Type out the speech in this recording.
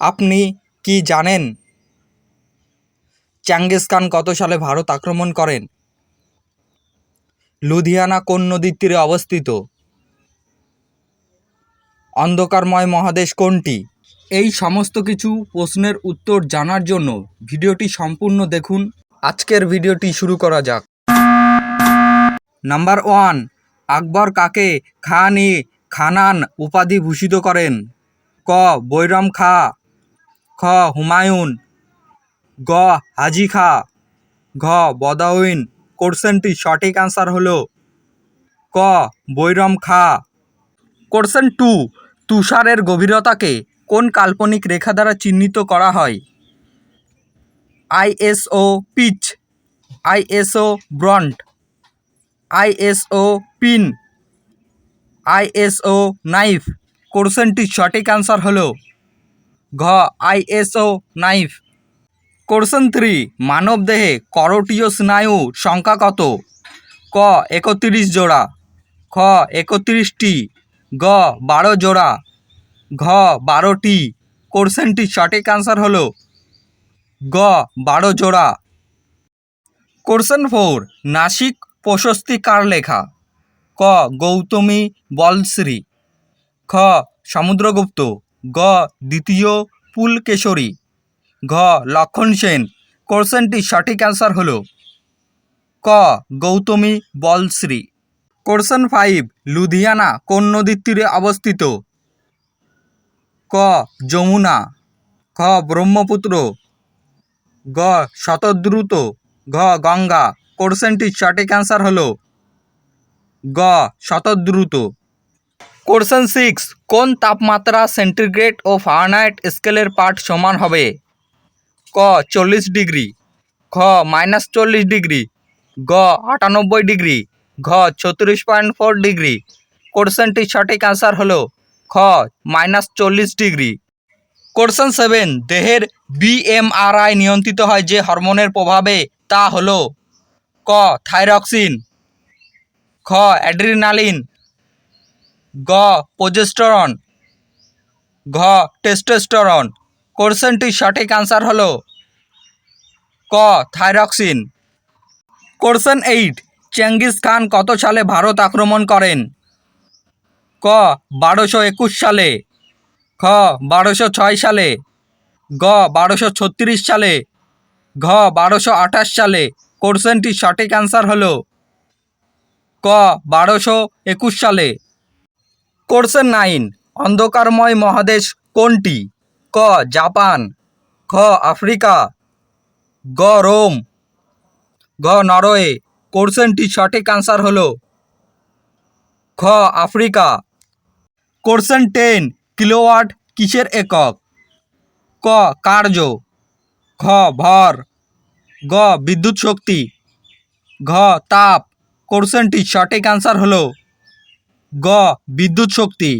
আপনি কি জানেন চেঙ্গিস খান কত সালে ভারত আক্রমণ করেন? লুধিয়ানা কোন নদীর তীরে অবস্থিত? অন্ধকারময় মহাদেশ কোনটি? এই সমস্ত কিছু প্রশ্নের উত্তর জানার জন্য ভিডিওটি সম্পূর্ণ দেখুন। আজকের ভিডিওটি শুরু করা যাক। নাম্বার ওয়ান, আকবর কাকে খান ই খানান উপাধি ভূষিত করেন? ক, বৈরম খা খ, হুমায়ুন। গ হাজি খা ঘ, বদাউইন। কোশ্চেনটি সঠিক আনসার হলো ক, বৈরম খা। কোশ্চেন টু, তুষারের গভীরতাকে কোন কাল্পনিক রেখা দ্বারা চিহ্নিত করা হয়? ISO pitch, ISO ব্রন্ট, ISO pin, ISO নাইফ। কোশ্চেনটির সঠিক আনসার হলো ঘ আইএসও নাইফ। কোশ্চেন থ্রি মানবদেহে করটীয় স্নায়ু সংখ্যা কত? ক, একত্রিশ জোড়া। খ, একত্রিশটি। গ, বারো জোড়া। ঘ, বারোটি। কোশ্চেনটির সঠিক আনসার হলো গ, বারো জোড়া। কোশ্চেন ফোর নাসিক প্রশস্তি কার লেখা? ক, গৌতমী বলশ্রী। খ, সমুদ্রগুপ্ত। গ. দ্বিতীয় পুলকেশরী। ঘ. লক্ষণ সেন। কোশ্চেনটির সঠিক অ্যান্সার হল ক. গৌতমী বলশ্রী। কোশ্চেন ফাইভ, লুধিয়ানা কোন নদীর তীরে অবস্থিত? ক. যমুনা। খ ব্রহ্মপুত্র। গ শতদ্রুত। ঘ. গঙ্গা। কোশ্চেনটির সঠিক অ্যান্সার হল গ. শতদ্রুত। কোশ্চেন সিক্স, কোন তাপমাত্রা সেন্টিগ্রেড ও ফারেনহাইট স্কেলের পাঠ সমান হবে? ক, চল্লিশ ডিগ্রি খ মাইনাস চল্লিশ ডিগ্রি, গ, আটানব্বই ডিগ্রি, ঘ, ছত্রিশ পয়েন্ট ফোর ডিগ্রি। কোশ্চেনটির সঠিক অ্যান্সার হলো খ, মাইনাস চল্লিশ ডিগ্রি। কোশ্চেন সেভেন, দেহের বিএমআরআই নিয়ন্ত্রিত হয় যে হরমোনের প্রভাবে, তা হলো ক, থাইরক্সিন, খ, অ্যাড্রিনালিন গ প্রোজেস্টেরন ঘ টেস্টোস্টেরন কোশ্চেনটির সঠিক আনসার হলো ক thyroxine question eight Genghis Khan কত সালে ভারত আক্রমণ করেন? ক, বারোশো একুশ সালে। খ বারোশো ছয় সালে। গ, বারোশো ছত্রিশ সালে। ঘ, বারোশো আঠাশ সালে। কোশ্চেনটির সঠিক আনসার হল ক, বারোশো একুশ সালে। Question nine. অন্ধকারময় মহাদেশ কোনটি? ক, জাপান। খ, আফ্রিকা। গ, রোম। ঘ, নরওয়ে। কোশ্চেনটির সঠিক আনসার হল খ আফ্রিকা। কোশ্চেন টেন, কিলোওয়াট কিসের একক? ক, কার্য। খ ভর। গ, বিদ্যুৎ শক্তি। ঘ, তাপ। কোশ্চেনটির সঠিক আনসার হলো গ. বিদ্যুৎ শক্তি